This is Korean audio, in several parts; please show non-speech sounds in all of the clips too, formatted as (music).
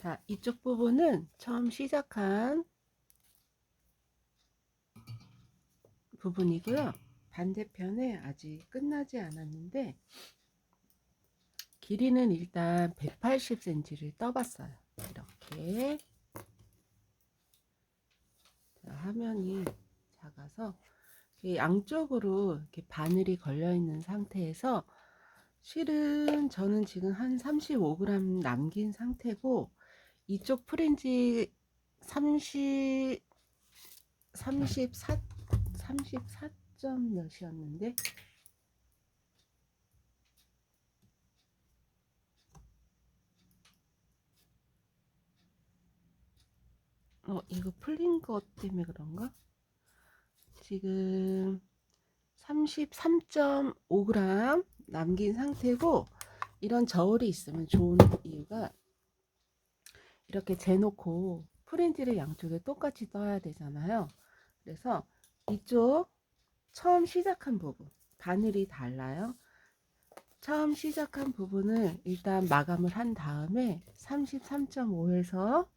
자, 이쪽 부분은 처음 시작한 부분이고요. 반대편에 아직 끝나지 않았는데 길이는 일단 180cm를 떠봤어요. 이렇게 자, 화면이 작아서 양쪽으로 이렇게 바늘이 걸려 있는 상태에서 실은 저는 지금 한 35g 남긴 상태고 이쪽 프린지 30 34 34점 몇이었는데 어 이거 풀린 것 때문에 그런가? 지금 33.5g 남긴 상태고 이런 저울이 있으면 좋은 이유가 이렇게 재놓고 프린지를 양쪽에 똑같이 떠야 되잖아요. 그래서 이쪽 처음 시작한 부분 바늘이 달라요. 처음 시작한 부분을 일단 마감을 한 다음에 33.5에서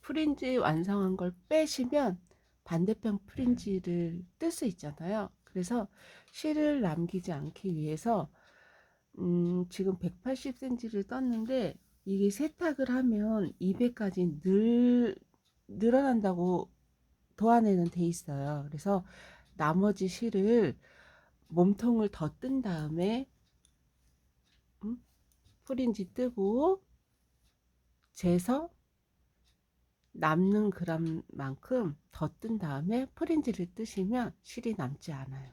프린지 완성한 걸 빼시면 반대편 프린지를 뜰 수 있잖아요. 그래서 실을 남기지 않기 위해서 음, 지금 180cm를 떴는데 이게 세탁을 하면 200까지 늘 늘어난다고 도안에는 돼 있어요. 그래서 나머지 실을 몸통을 더 뜬 다음에 음? 프린지 뜨고 재서 남는 그람만큼 더 뜬 다음에 프린지를 뜨시면 실이 남지 않아요.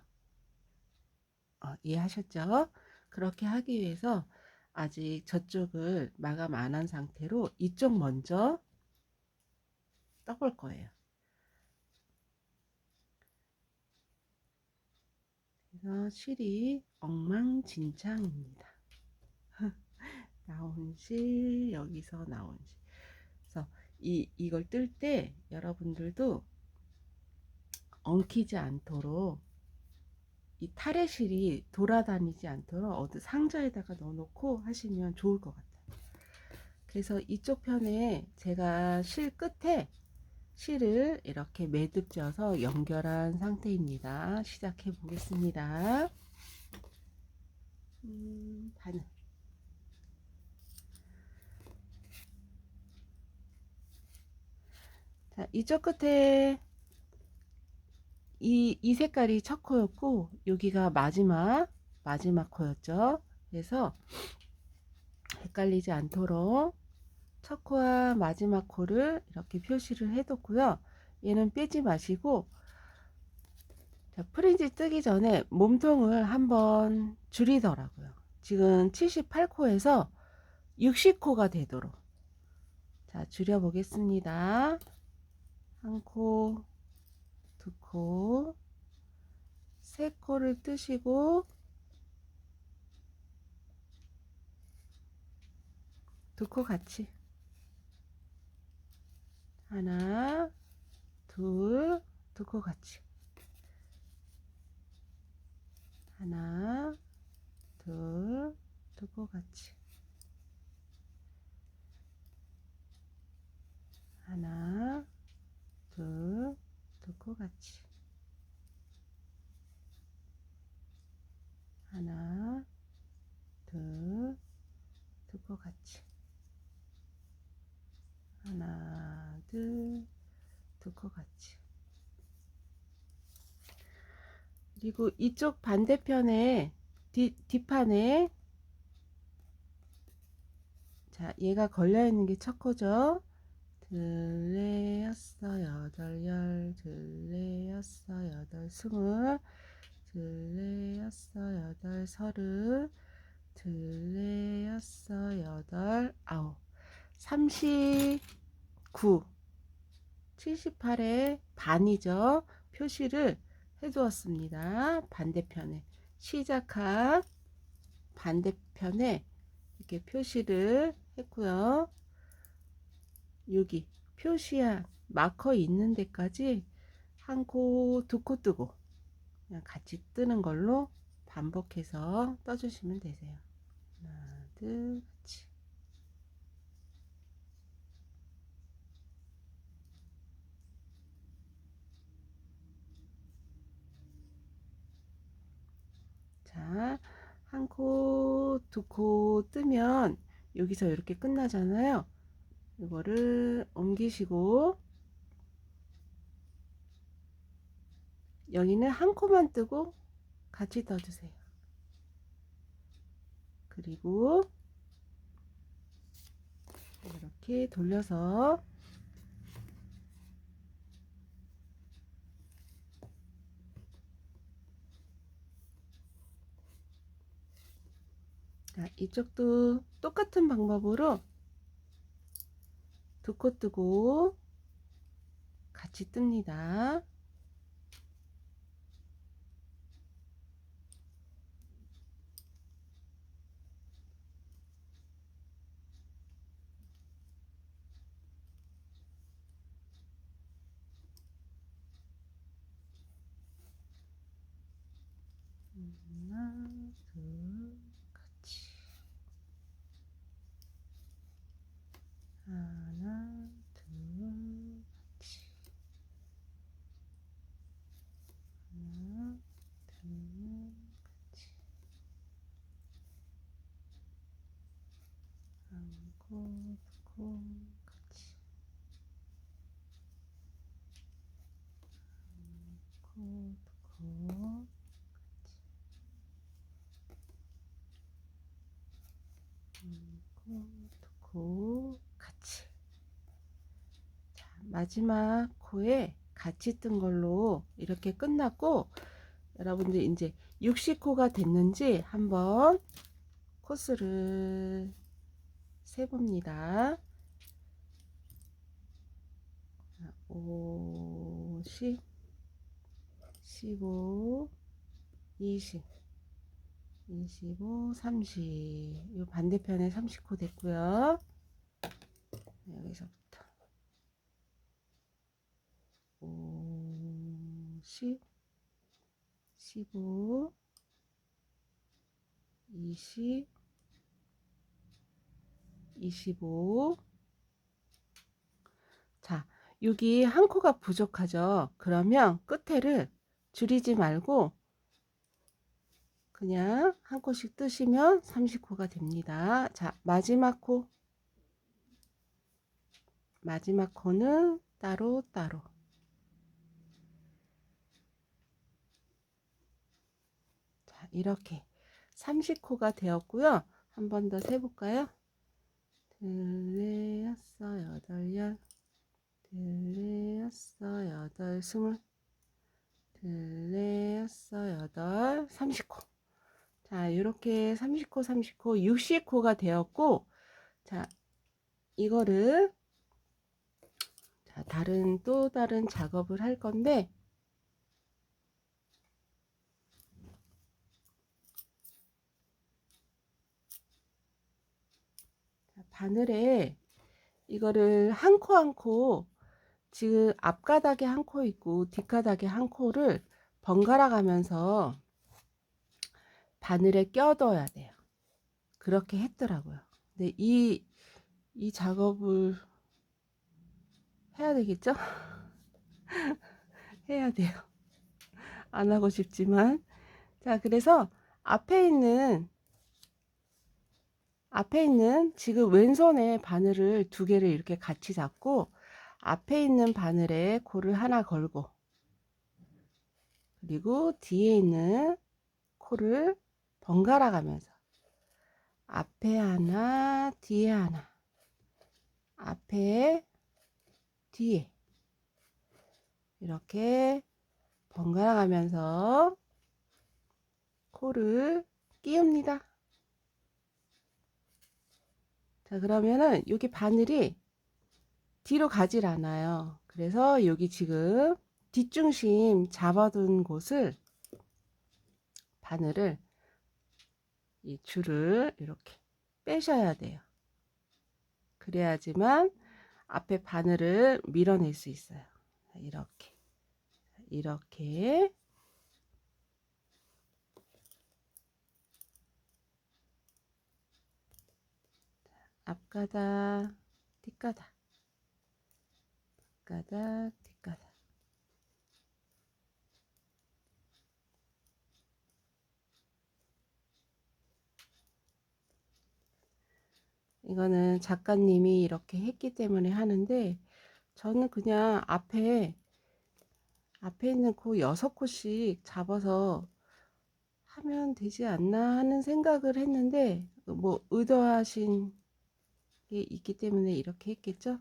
어, 이해하셨죠? 그렇게 하기 위해서 아직 저쪽을 마감 안 한 상태로 이쪽 먼저 떠볼 거예요. 그래서 실이 엉망진창입니다. (laughs) 나온 실, 여기서 나온 실. 그래서 이, 이걸 뜰 때 여러분들도 엉키지 않도록 이 타레실이 돌아다니지 않도록 어디 상자에다가 넣어놓고 하시면 좋을 것 같아요. 그래서 이쪽 편에 제가 실 끝에 실을 이렇게 매듭 져서 연결한 상태입니다. 시작해 보겠습니다. 음. 자, 이쪽 끝에 이, 이 색깔이 첫 코였고 여기가 마지막 마지막 코였죠. 그래서 헷갈리지 않도록 첫 코와 마지막 코를 이렇게 표시를 해뒀고요. 얘는 빼지 마시고 자, 프린지 뜨기 전에 몸통을 한번 줄이더라고요. 지금 78코에서 60코가 되도록 자 줄여 보겠습니다. 한 코, 두 코, 세 코를 뜨시고 두 코 같이. 하나, 둘, 두 코 같이. 하나, 둘, 두 코 같이. 하나, 둘, 두코 같이. 하나, 둘, 두코 같이. 하나, 둘, 두코 같이. 그리고 이쪽 반대편에 뒤, 뒷판에 자 얘가 걸려 있는 게 첫 코죠 둘레 여섯 여덟 열. 둘레 여섯 여덟 스물. 둘레 여섯 여덟 서른. 둘레 여섯 여덟 아홉. 39 78의 반이죠. 표시를 해 두었습니다. 반대편에. 시작한 반대편에 이렇게 표시를 했고요 여기 표시한 마커 있는 데까지 한 코 두 코 뜨고 그냥 같이 뜨는 걸로 반복해서 떠주시면 되세요. 하나, 둘, 같이. 자, 한 코, 두 코 뜨면 여기서 이렇게 끝나잖아요. 이거를 옮기시고 여기는 한 코만 뜨고 같이 떠주세요. 그리고 이렇게 돌려서 자, 이쪽도 똑같은 방법으로 두 코 뜨고 같이 뜹니다. 하나, 둘, 같이. 하나, 둘, 같이. 하나, 둘, 같이. 두 코, 같이. 같이 자, 마지막 코에 같이 뜬 걸로 이렇게 끝났고 여러분들 이제 60코가 됐는지 한번 코스를 세봅니다 50 15 20 25, 30. 이 반대편에 30코 됐고요. 여기서부터 50, 15, 20, 25. 자, 여기 한 코가 부족하죠. 그러면 끝에를 줄이지 말고 그냥 한 코씩 뜨시면 30코가 됩니다. 자, 마지막 코. 마지막 코는 따로 따로. 자, 이렇게 30코가 되었고요. 한 번 더 세볼까요? 둘, 여섯, 여덟, 열. 둘, 여섯, 여덟, 스물. 둘, 여섯, 여덟, 30코. 자, 이렇게 30코, 30코, 60코가 되었고, 자, 이거를, 자, 다른, 또 다른 작업을 할 건데, 바늘에 이거를 한 코 한 코, 지금 앞가닥에 한 코 있고, 뒷가닥에 한 코를 번갈아 가면서 바늘에 껴둬야 돼요. 그렇게 했더라고요. 근데 이, 이 작업을 해야 되겠죠? (laughs) 해야 돼요. 안 하고 싶지만. 자, 그래서 앞에 있는, 앞에 있는 지금 왼손에 바늘을 두 개를 이렇게 같이 잡고, 앞에 있는 바늘에 코를 하나 걸고, 그리고 뒤에 있는 코를 번갈아 가면서 앞에 하나, 뒤에 하나, 앞에, 뒤에 이렇게 번갈아 가면서 코를 끼웁니다. 자, 그러면은 여기 바늘이 뒤로 가질 않아요. 그래서 여기 지금 뒷중심 잡아둔 곳을 바늘을 이 줄을 이렇게 빼셔야 돼요. 그래야지만 앞에 바늘을 밀어낼 수 있어요. 이렇게 이렇게 앞가닥, 뒷가닥, 앞가닥, 뒷가닥. 이거는 작가님이 이렇게 했기 때문에 하는데 저는 그냥 앞에 앞에 있는 코 여섯 코씩 잡아서 하면 되지 않나 하는 생각을 했는데 뭐 의도하신 있기 때문에 이렇게 했겠죠?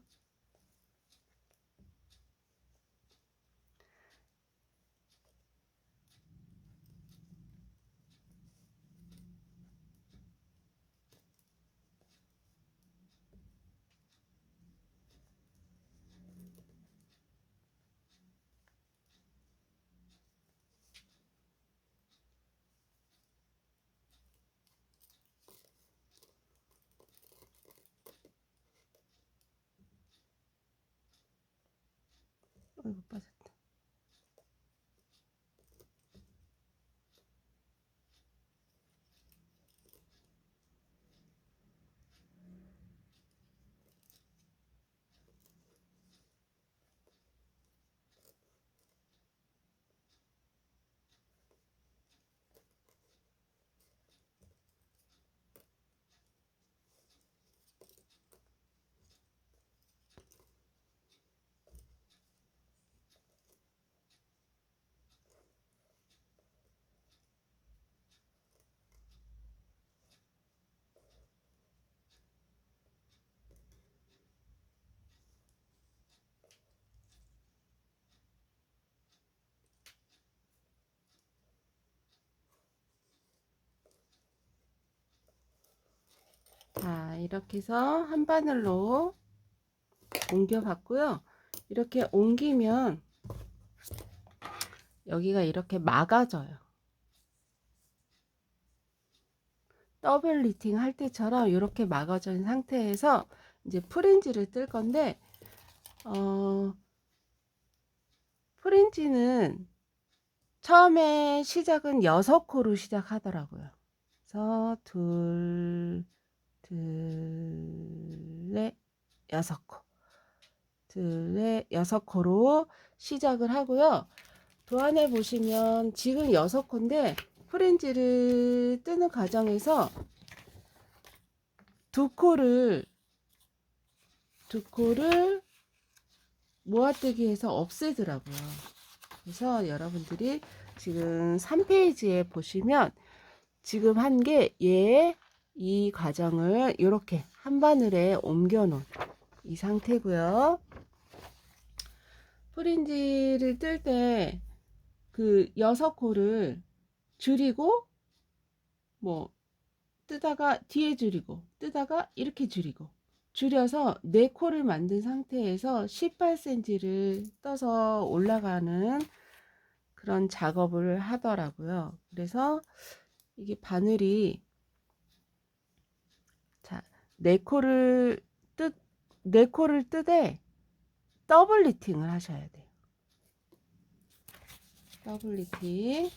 어이 자, 이렇게 해서 한 바늘로 옮겨 봤고요. 이렇게 옮기면 여기가 이렇게 막아져요. 더블 리팅 할 때처럼 이렇게 막아진 상태에서 이제 프린지를 뜰 건데 어, 프린지는 처음에 시작은 6코로 시작하더라고요. 그래서 둘, 둘, 넷, 여섯 코. 둘, 넷, 여섯 코로 시작을 하고요. 도안에 보시면 지금 여섯 코인데 프린지를 뜨는 과정에서 두 코를 두 코를 모아뜨기 해서 없애더라고요. 그래서 여러분들이 지금 3페이지에 보시면 지금 한 게 얘 이 과정을 이렇게 한 바늘에 옮겨 놓은 이 상태고요. 프린지를 뜰 때 그 여섯 코를 줄이고 뭐 뜨다가 뒤에 줄이고 뜨다가 이렇게 줄이고 줄여서 네 코를 만든 상태에서 18cm를 떠서 올라가는 그런 작업을 하더라고요. 그래서 이게 바늘이 자, 네 코를 뜨, 네 코를 뜨되 더블 리팅을 하셔야 돼요. 더블 리팅.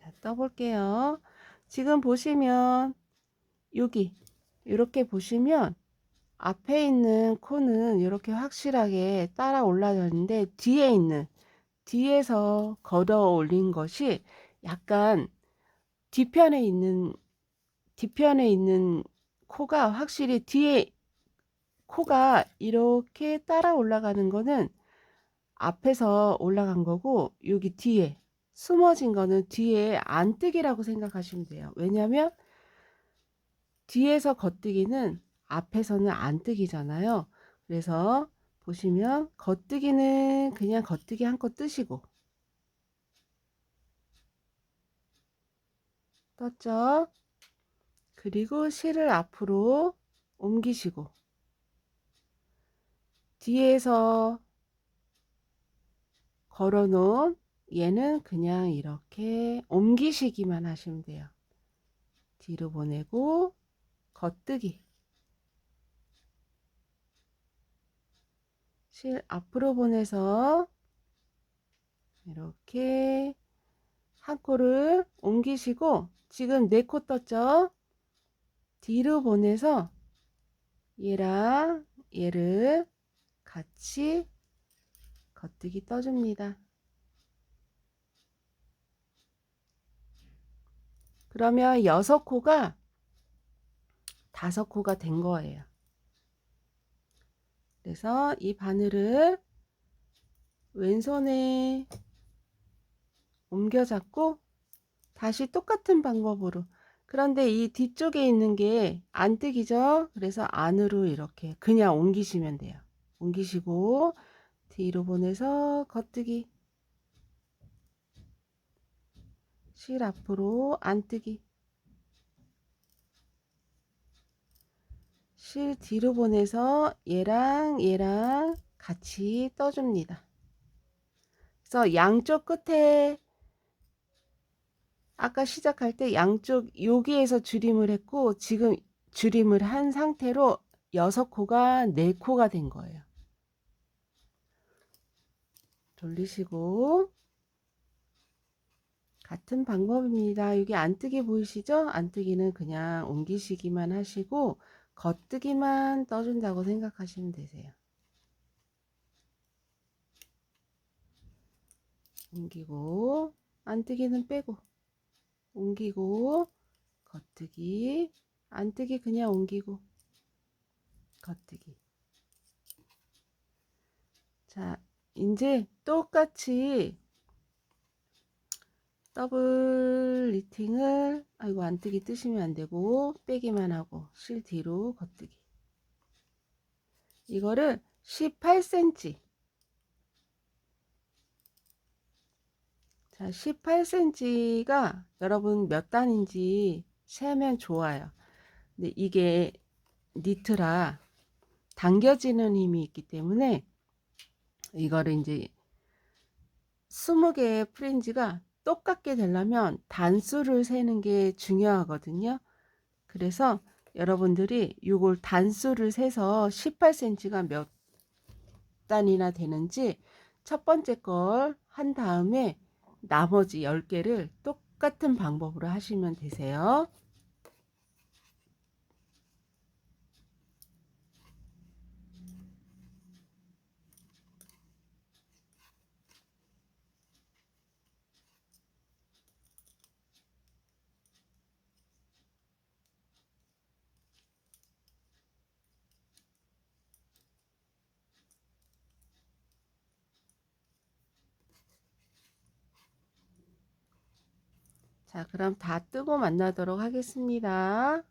자, 떠볼게요. 지금 보시면 여기 이렇게 보시면 앞에 있는 코는 이렇게 확실하게 따라 올라졌는데 뒤에 있는 뒤에서 걷어 올린 것이 약간 뒤편에 있는 뒤편에 있는 코가 확실히 뒤에 코가 이렇게 따라 올라가는 거는 앞에서 올라간 거고 여기 뒤에 숨어진 거는 뒤에 안뜨기라고 생각하시면 돼요. 왜냐하면 뒤에서 겉뜨기는 앞에서는 안뜨기잖아요. 그래서 보시면 겉뜨기는 그냥 겉뜨기 한껏 뜨시고 떴죠? 그리고 실을 앞으로 옮기시고 뒤에서 걸어 놓은 얘는 그냥 이렇게 옮기시기만 하시면 돼요. 뒤로 보내고 겉뜨기 실 앞으로 보내서 이렇게 한 코를 옮기시고 지금 네 코 떴죠? 뒤로 보내서 얘랑 얘를 같이 겉뜨기 떠줍니다. 그러면 여섯 코가 다섯 코가 된 거예요. 그래서 이 바늘을 왼손에 옮겨 잡고 다시 똑같은 방법으로. 그런데 이 뒤쪽에 있는 게 안 뜨기죠? 그래서 안으로 이렇게 그냥 옮기시면 돼요. 옮기시고 뒤로 보내서 겉뜨기. 실 앞으로 안뜨기. 실 뒤로 보내서 얘랑 얘랑 같이 떠줍니다. 그래서 양쪽 끝에 아까 시작할 때 양쪽 여기에서 줄임을 했고 지금 줄임을 한 상태로 여섯 코가 네 코가 된 거예요. 돌리시고 같은 방법입니다. 여기 안뜨기 보이시죠? 안뜨기는 그냥 옮기시기만 하시고 겉뜨기만 떠준다고 생각하시면 되세요. 옮기고 안뜨기는 빼고 옮기고 겉뜨기. 안뜨기 그냥 옮기고 겉뜨기. 자 이제 똑같이 더블 리팅을 아이고 안뜨기 뜨시면 안되고 빼기만 하고 실 뒤로 겉뜨기. 이거를 18cm 자 18cm가 여러분 몇 단인지 세면 좋아요 근데 이게 니트라 당겨지는 힘이 있기 때문에 이거를 이제 20개의 프린지가 똑같게 되려면 단수를 세는 게 중요하거든요. 그래서 여러분들이 이걸 단수를 세서 18cm가 몇 단이나 되는지 첫 번째 걸 한 다음에 나머지 10개를 똑같은 방법으로 하시면 되세요. 자, 그럼 다 뜨고 만나도록 하겠습니다.